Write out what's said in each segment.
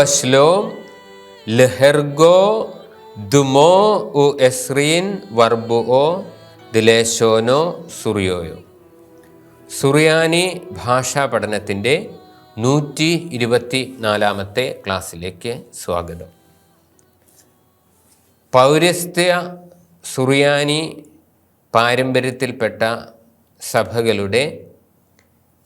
തോബശ്ലോ ലഹെർഗോ ദുമോ ഉ എസ്രീൻ വർബുഒ ദിലേശോനോ സുറിയോയോ. സുറിയാനി ഭാഷാ പഠനത്തിന്റെ നൂറ്റി ഇരുപത്തി നാലാമത്തെ ക്ലാസ്സിലേക്ക് സ്വാഗതം. പൗരസ്ത്യ സുറിയാനി പാരമ്പര്യത്തിൽപ്പെട്ട സഭകളുടെ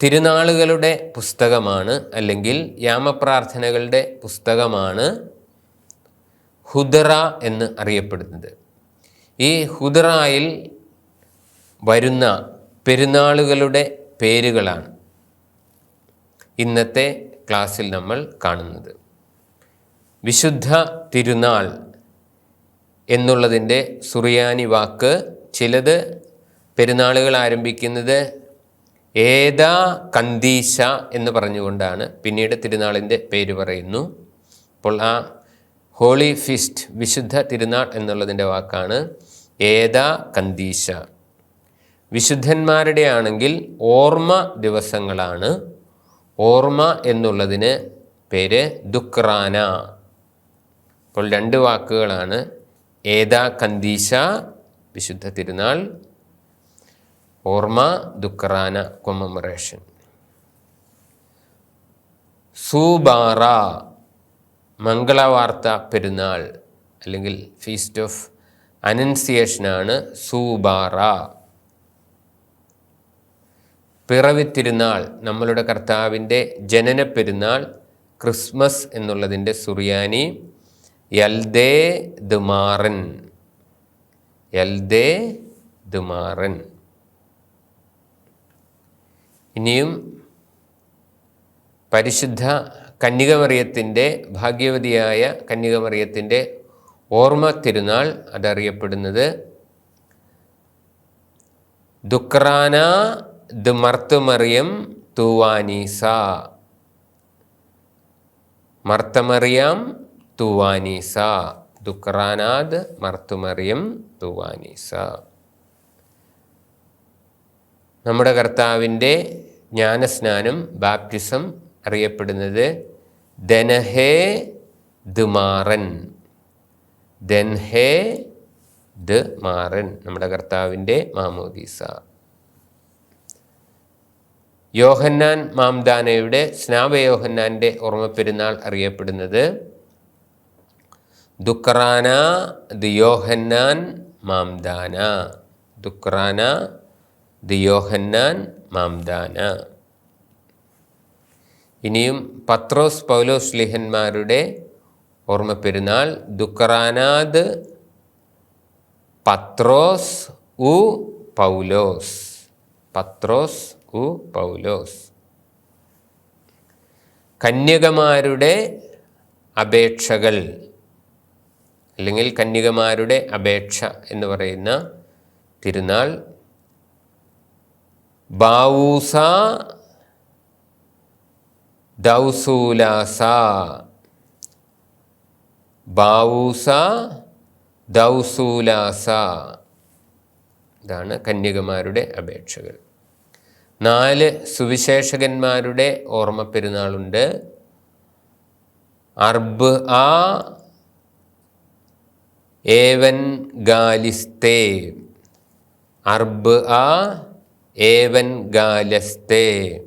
തിരുനാളുകളുടെ പുസ്തകമാണ് അല്ലെങ്കിൽ യാമപ്രാർത്ഥനകളുടെ പുസ്തകമാണ് ഹുദറ എന്ന് അറിയപ്പെടുന്നത്. ഈ ഹുദറായിൽ വരുന്ന പെരുന്നാളുകളുടെ പേരുകളാണ് ഇന്നത്തെ ക്ലാസ്സിൽ നമ്മൾ കാണുന്നത്. വിശുദ്ധ തിരുനാൾ എന്നുള്ളതിന്റെ സുറിയാനി വാക്ക് ചിലത് പെരുന്നാളുകൾ ആരംഭിക്കുന്നത് ഏതാ കന്തീശ എന്ന് പറഞ്ഞുകൊണ്ടാണ് പിന്നീട് തിരുനാളിന്റെ പേര് പറയുന്നു. അപ്പോൾ ആ ഹോളി ഫിസ്റ്റ് വിശുദ്ധ തിരുനാൾ എന്നുള്ളതിന്റെ വാക്കാണ് ഏതാ കന്തീശ വിശുദ്ധന്മാരുടെ ആണെങ്കിൽ ഓർമ്മ ദിവസങ്ങളാണ്. ഓർമ്മ എന്നുള്ളതിന് പേര് ദുക്രാന അപ്പോൾ രണ്ട് വാക്കുകളാണ്. ഏതാ കന്തീശ വിശുദ്ധ തിരുനാൾ ഓർമ്മ ദുക്രാന കൊമമറേഷൻ. സൂബാറ മംഗളവാർത്ത പെരുന്നാൾ അല്ലെങ്കിൽ ഫീസ്റ്റ് ഓഫ് അനൻസിയേഷനാണ് സൂബാറ. പിറവിത്തിരുന്നാൾ നമ്മളുടെ കർത്താവിന്റെ ജനന പെരുന്നാൾ ക്രിസ്മസ് എന്നുള്ളതിന്റെ സുറിയാനി യൽദേ ദുമാറൻ. യൽദേ ദുമാറൻ. ഇനിയും പരിശുദ്ധ കന്യകമറിയത്തിന്റെ ഭാഗ്യവതിയായ കന്യകമറിയത്തിന്റെ ഓർമ്മ തിരുനാൾ അതറിയപ്പെടുന്നത് ദുക്രാന ദ് മർത്തുമറിയം തൂവാനീസ. മർത്തമറിയാം തൂവാനീസ. ദുക്രാനാദ് മർത്തുമറിയം തൂവാനീസ. നമ്മുടെ കർത്താവിന്റെ ജ്ഞാനസ്നാനം ബാപ്റ്റിസം അറിയപ്പെടുന്നത് ദനഹേ ദുമാറൻ. ദൻഹേ ദ് മാറൻ നമ്മുടെ കർത്താവിന്റെ മാമോദീസ. യോഹന്നാൻ മാംദാനയുടെ സ്നാപയോഹന്നാന്റെ ഓർമ്മ പെരുന്നാൾ അറിയപ്പെടുന്നത് ദുക്രാന ദ് യോഹന്നാൻ മാംദാന. ദുക്രാന ദ് യോഹന്നാൻ മാംദാന. ഇനിയും പത്രോസ് പൗലോസ് ലിഹന്മാരുടെ ഓർമ്മ പെരുന്നാൾ ദുക്കറാനാദ് പത്രോസ് ഉ പൗലോസ്. പത്രോസ് ഉ പൗലോസ്. കന്യകമാരുടെ അപേക്ഷകൾ അല്ലെങ്കിൽ കന്യകമാരുടെ അപേക്ഷ എന്ന് പറയുന്ന തിരുനാൾ ബാവൂസ ദൗസൂലാസ. ബാവൂസ ദൗസൂലാസ. ഇതാണ് കന്യകമാരുടെ അപേക്ഷകൾ. നാല് സുവിശേഷകന്മാരുടെ ഓർമ്മ പെരുന്നാളുണ്ട് അർബ് ആ ഏവൻ ഗാലിസ്തേ. അർബ് ആ ഏവൻ ഗാലസ്തേ.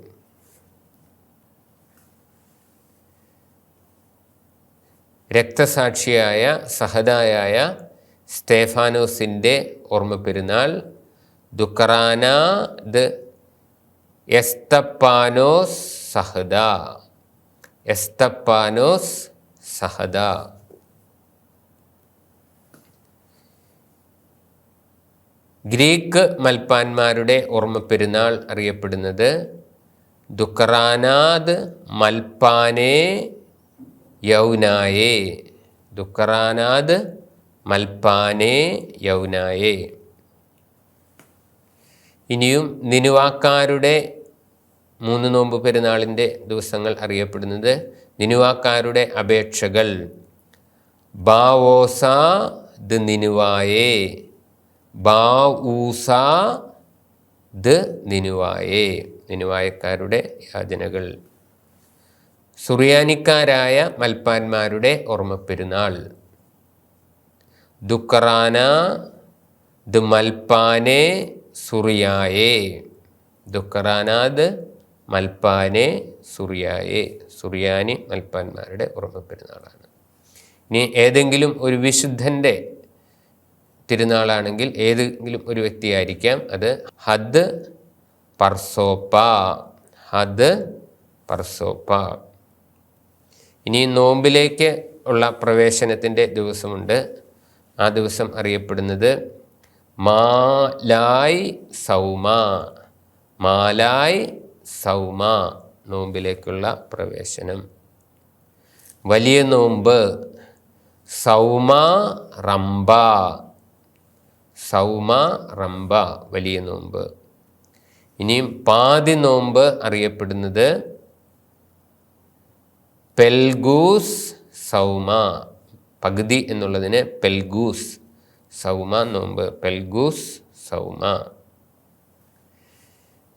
രക്തസാക്ഷിയായ സഹദായായ സ്റ്റേഫാനോസിന്റെ ഓർമ്മ പെരുന്നാൾ ദുക്കറാന ദ് എസ്തപ്പാനോസ് സഹദ. എസ്തപ്പാനോസ് സഹദ. ഗ്രീക്ക് മൽപ്പാന്മാരുടെ ഓർമ്മപ്പെരുന്നാൾ അറിയപ്പെടുന്നത് ദുക്കറാനാദ് മൽപ്പാനേ യൗനായേ. ദുക്കറാനാദ് മൽപ്പാനേ യൗനായേ. ഇനിയും നിനുവാക്കാരുടെ മൂന്ന് നോമ്പ് പെരുന്നാളിന്റെ ദിവസങ്ങൾ അറിയപ്പെടുന്നത് നിനുവാക്കാരുടെ അപേക്ഷകൾ. ബാവോസാ ദ നിനുവായേ. ബാവൂസ ദ് നിനുവായേ. നിനുവായക്കാരുടെ യാചനകൾ. സുറിയാനിക്കാരായ മൽപ്പാന്മാരുടെ ഓർമ്മപ്പെരുന്നാൾ. ദുക്കറാന ദ് മൽപ്പാനെ സുറിയായേ. ദുക്കറാനാദ് മൽപ്പാനെ സുറിയായേ. സുറിയാനി മൽപ്പാന്മാരുടെ ഓർമ്മപ്പെരുന്നാളാണ്. ഇനി ഏതെങ്കിലും ഒരു വിശുദ്ധന്റെ തിരുനാളാണെങ്കിൽ ഏതെങ്കിലും ഒരു വ്യക്തിയായിരിക്കാം. അത് ഹദ് പർസോപ്പ. ഹദ് പർസോപ്പ. ഇനി നോമ്പിലേക്ക് ഉള്ള പ്രവേശനത്തിന്റെ ദിവസമുണ്ട്. ആ ദിവസം അറിയപ്പെടുന്നത് മാലായ് സൗമ. മാലായ് സൗമ നോമ്പിലേക്കുള്ള പ്രവേശനം. വലിയ നോമ്പ് സൗമ റംബ. സൗമ റംബ വലിയ നോമ്പ്. ഇനിയും പാതി നോമ്പ് അറിയപ്പെടുന്നത് പെൽഗൂസ് സൗമ. പകുതി എന്നുള്ളതിന് പെൽഗൂസ് സൗമ നോമ്പ്. പെൽഗൂസ് സൗമ.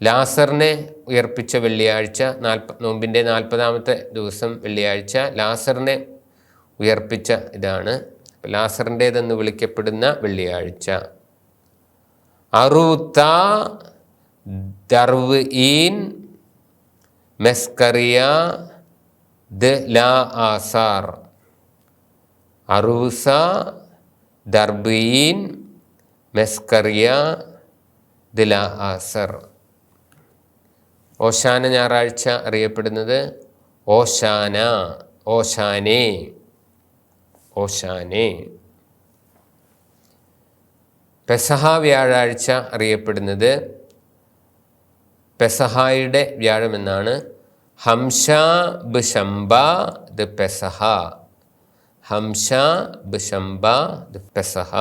ലാസറിനെ ഉയർപ്പിച്ച വെള്ളിയാഴ്ച നാൽപ്പ നോമ്പിന്റെ നാൽപ്പതാമത്തെ ദിവസം വെള്ളിയാഴ്ച ലാസറിനെ ഉയർപ്പിച്ച ഇതാണ് ലാസറിന്റേതെന്ന് വിളിക്കപ്പെടുന്ന വെള്ളിയാഴ്ച. അറൂത്ത ദർവ് ഈൻ മെസ്കറിയ ദ ലാ ആസാർ. അറൂസ ദർബീൻ മെസ്കറിയ ദ ലാ ആസർ. ഓശാന ഞായറാഴ്ച അറിയപ്പെടുന്നത് ഓശാന ഓശാനേ. ഓശാനേ. പെസഹ വ്യാഴാഴ്ച അറിയപ്പെടുന്നത് പെസഹായുടെ വ്യാഴം എന്നാണ്. ഹംഷ ബിഷംബ ദ പെസഹ. ഹംഷ ബിഷംബ ദ പെസഹ.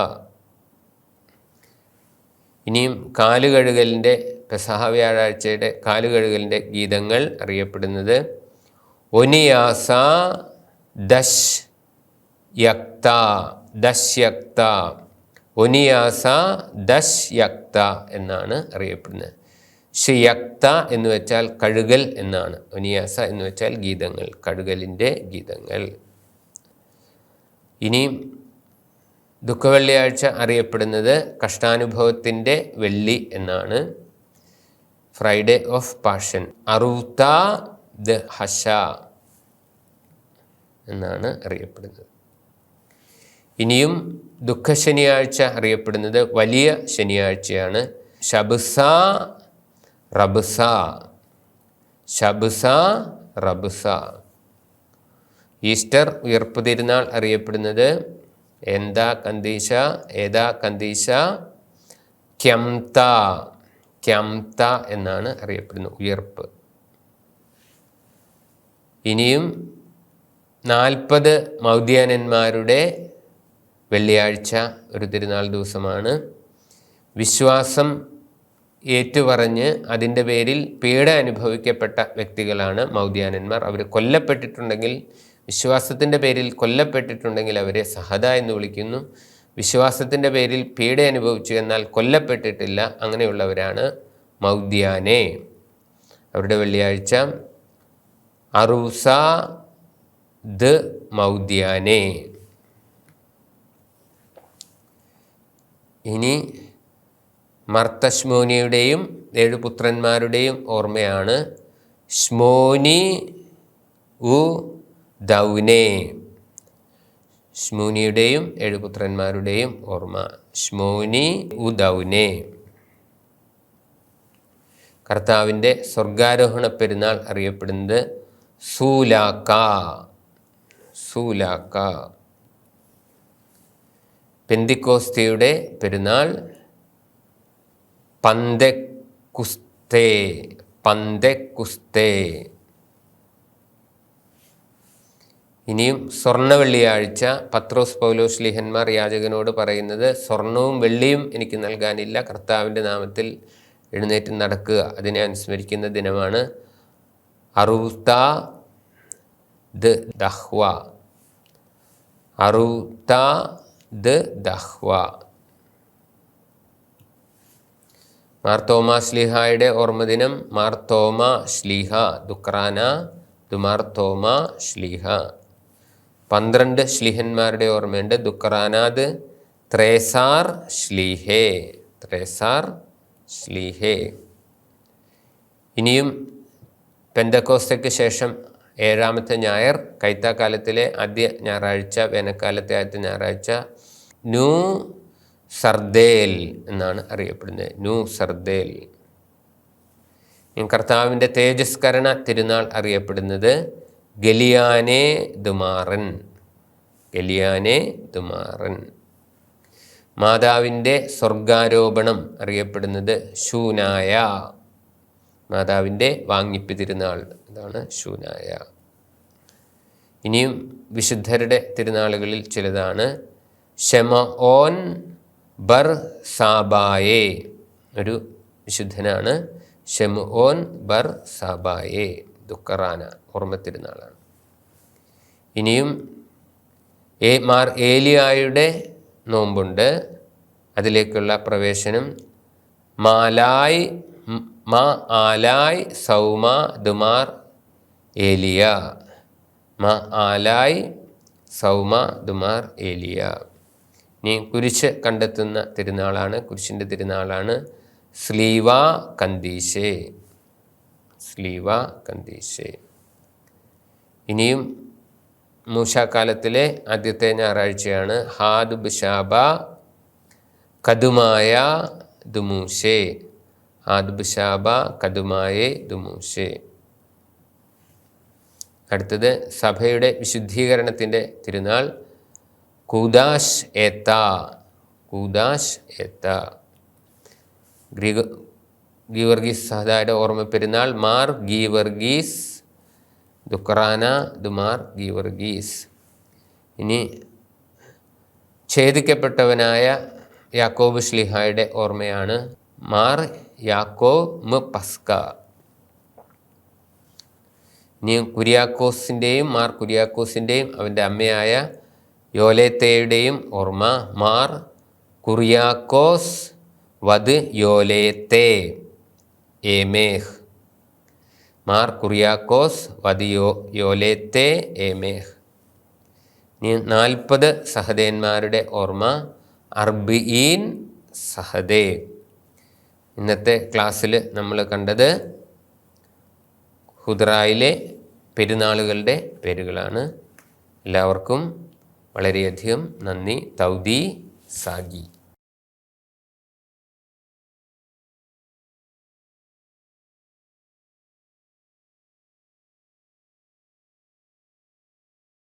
ഇനിയും കാലുകഴുകലിന്റെ പെസഹ വ്യാഴാഴ്ചയുടെ കാലുകഴുകലിന്റെ ഗീതങ്ങൾ അറിയപ്പെടുന്നത്. ഒനിയാസ ദശ് യക്ത ദശ്യക്ത ഒനിയാസ ദശ്യക്ത എന്നാണ് അറിയപ്പെടുന്നത്. ശ്രീയക്ത എന്ന് വെച്ചാൽ കഴുകൽ എന്നാണ്. ഒനിയാസ എന്ന് വെച്ചാൽ ഗീതങ്ങൾ കഴുകലിന്റെ ഗീതങ്ങൾ. ഇനിയും ദുഃഖവെള്ളിയാഴ്ച അറിയപ്പെടുന്നത് കഷ്ടാനുഭവത്തിന്റെ വെള്ളി എന്നാണ്. ഫ്രൈഡേ ഓഫ് പാഷൻ അറൂത്ത ദ ഹഷ എന്നാണ് അറിയപ്പെടുന്നത്. ഇനിയും ദുഃഖ ശനിയാഴ്ച അറിയപ്പെടുന്നത് വലിയ ശനിയാഴ്ചയാണ്. ഷബുസ റബുസ. ഷബുസ റബുസ. ഈസ്റ്റർ ഉയർപ്പ് തിരുനാൾ അറിയപ്പെടുന്നത് എന്താ കന്തീശ ഏതാ കന്തീശ? ക്യംത. ക്യംത എന്നാണ് അറിയപ്പെടുന്നത് ഉയർപ്പ്. ഇനിയും നാൽപ്പത് മൗദ്യാനന്മാരുടെ വെള്ളിയാഴ്ച ഒരു തിരുനാൾ ദിവസമാണ്. വിശ്വാസം ഏറ്റുപറഞ്ഞ് അതിന്റെ പേരിൽ പീഡ അനുഭവിക്കപ്പെട്ട വ്യക്തികളാണ് മൗദ്യാനന്മാർ. അവർ കൊല്ലപ്പെട്ടിട്ടുണ്ടെങ്കിൽ വിശ്വാസത്തിന്റെ പേരിൽ കൊല്ലപ്പെട്ടിട്ടുണ്ടെങ്കിൽ അവരെ സഹദ എന്ന് വിളിക്കുന്നു. വിശ്വാസത്തിന്റെ പേരിൽ പീഡ അനുഭവിച്ചു എന്നാൽ കൊല്ലപ്പെട്ടിട്ടില്ല അങ്ങനെയുള്ളവരാണ് മൗദ്യാനെ. അവരുടെ വെള്ളിയാഴ്ച അറൂസ ദ് മൗദ്യാനെ. ഇനി മർത്തശ്മോനിയുടെയും ഏഴ് പുത്രന്മാരുടെയും ഓർമ്മയാണ്. ശ്മോനി ഉ ദൗനെ. ശ്മൂനിയുടെയും ഏഴ് പുത്രന്മാരുടെയും ഓർമ്മ. ശ്മോനി ഉ ദൗനെ. കർത്താവിന്റെ സ്വർഗാരോഹണ പെരുന്നാൾ അറിയപ്പെടുന്നത് സൂലാക്ക. സൂലാക്ക. പെന്തിക്കോസ്തിയുടെ പെരുന്നാൾ പന്തെക്കുസ്തേ പന്തെക്കുസ്തേ. ഇനിയും സ്വർണ വെള്ളിയാഴ്ച പത്രോസ് പൗലോസ് ലിഹന്മാർ യാചകനോട് പറയുന്നത് സ്വർണവും വെള്ളിയും എനിക്ക് നൽകാനില്ല. കർത്താവിന്റെ നാമത്തിൽ എഴുന്നേറ്റ് നടക്കുക. അതിനെ അനുസ്മരിക്കുന്ന ദിനമാണ് അറുത്ത ദ ദഹ്വ. അറൂത്ത ദ് ദഹ്വ. മാർത്തോമ ശ്ലീഹായുടെ ഓർമ്മദിനം. മാർത്തോമ ശ്ലീഹ ദുക്രാന ദുമാർത്തോമ തോമ ശ്ലീഹ പന്ത്രണ്ട് ശ്ലീഹന്മാരുടെ ഓർമ്മയുണ്ട്. ദുക്രാനാദ് ത്രേസാർ ശ്ലീഹേ ത്രേസാർ ശ്ലീഹേ ഇനിയും പെന്തക്കോസ്തയ്ക്ക് ശേഷം ഏഴാമത്തെ ഞായർ കൈത്താക്കാലത്തിലെ ആദ്യ ഞായറാഴ്ച വേനൽക്കാലത്തെ ആദ്യ ഞായറാഴ്ച ന്യൂ സർദേൽ എന്നാണ് അറിയപ്പെടുന്നത്. ന്യൂ സർദേൽ. കർത്താവിന്റെ തേജസ്കരണ തിരുനാൾ അറിയപ്പെടുന്നത് ഗലിയാനെ ദുമാറൻ. ഗലിയാനെ ദുമാറൻ. മാതാവിന്റെ സ്വർഗാരോപണം അറിയപ്പെടുന്നത് ശൂനായ. മാതാവിന്റെ വാങ്ങിപ്പ് തിരുനാൾ ഇതാണ് ശൂനായ. ഇനിയും വിശുദ്ധരുടെ തിരുനാളുകളിൽ ചിലതാണ് ഷെമ ഓൻ ബർ സാബായെ ഒരു വിശുദ്ധനാണ്. ഷെമ ഓൻ ബർ സാബായെ ദുഃഖറാന ഓർമ്മത്തിരുന്നാളാണ് ഇനിയും എ മാർ ഏലിയായുടെ നോമ്പുണ്ട്. അതിലേക്കുള്ള പ്രവേശനം മാലായ് മാ ആലായ് സൗമ ദുമാർ ഏലിയ. മാ ആലായ് സൗമ ദുമാർ ഏലിയ. ഇനി കുരിശ് കണ്ടെത്തുന്ന തിരുനാളാണ് കുരിശിന്റെ തിരുനാളാണ്. സ്ലീവ കന്തീശേ. സ്ലീവ കന്തീശേ. ഇനിയും മൂശാക്കാലത്തിലെ ആദ്യത്തെ ഞായറാഴ്ചയാണ് ഹാദ് ബിഷാബ കതുമായ ദുമൂഷേ ഹാദ് ബിഷാബ കതുമായെ ദുമൂഷേ അടുത്തത് സഭയുടെ വിശുദ്ധീകരണത്തിന്റെ തിരുനാൾ. കൂദാഷ് എത്ത കുദാശ് എത്ത ഗ്രീഗ ഗീവർഗീസ് സഹദായുടെ ഓർമ്മ പെരുന്നാൾ മാർ ഗീവർഗീസ് ദുക്രാന ദുമാർ ഗീവർഗീസ്. ഇനി ഛേദിക്കപ്പെട്ടവനായ യാക്കോബ് ശ്ലിഹായുടെ ഓർമ്മയാണ് മാർ യാക്കോ മ് പസ്ക. ഇനി കുര്യാക്കോസിന്റെയും മാർ കുര്യാക്കോസിന്റെയും അവന്റെ അമ്മയായ യോലേത്തയുടെയും ഓർമ്മ. മാർ കുറിയാക്കോസ് വത് യോലേത്തേ. ഏമേഹ്. മാർ കുറിയാക്കോസ് വത് യോ യോലേത്തേ ഏമേഹ്. നാൽപ്പത് സഹദേന്മാരുടെ ഓർമ്മ. അർബിയീൻ സഹദേ. ഇന്നത്തെ ക്ലാസ്സിൽ നമ്മൾ കണ്ടത് ഹുദ്രായിലെ പെരുന്നാളുകളുടെ പേരുകളാണ്. എല്ലാവർക്കും വളരെയധികം നന്ദി. തൗദി സാഗി.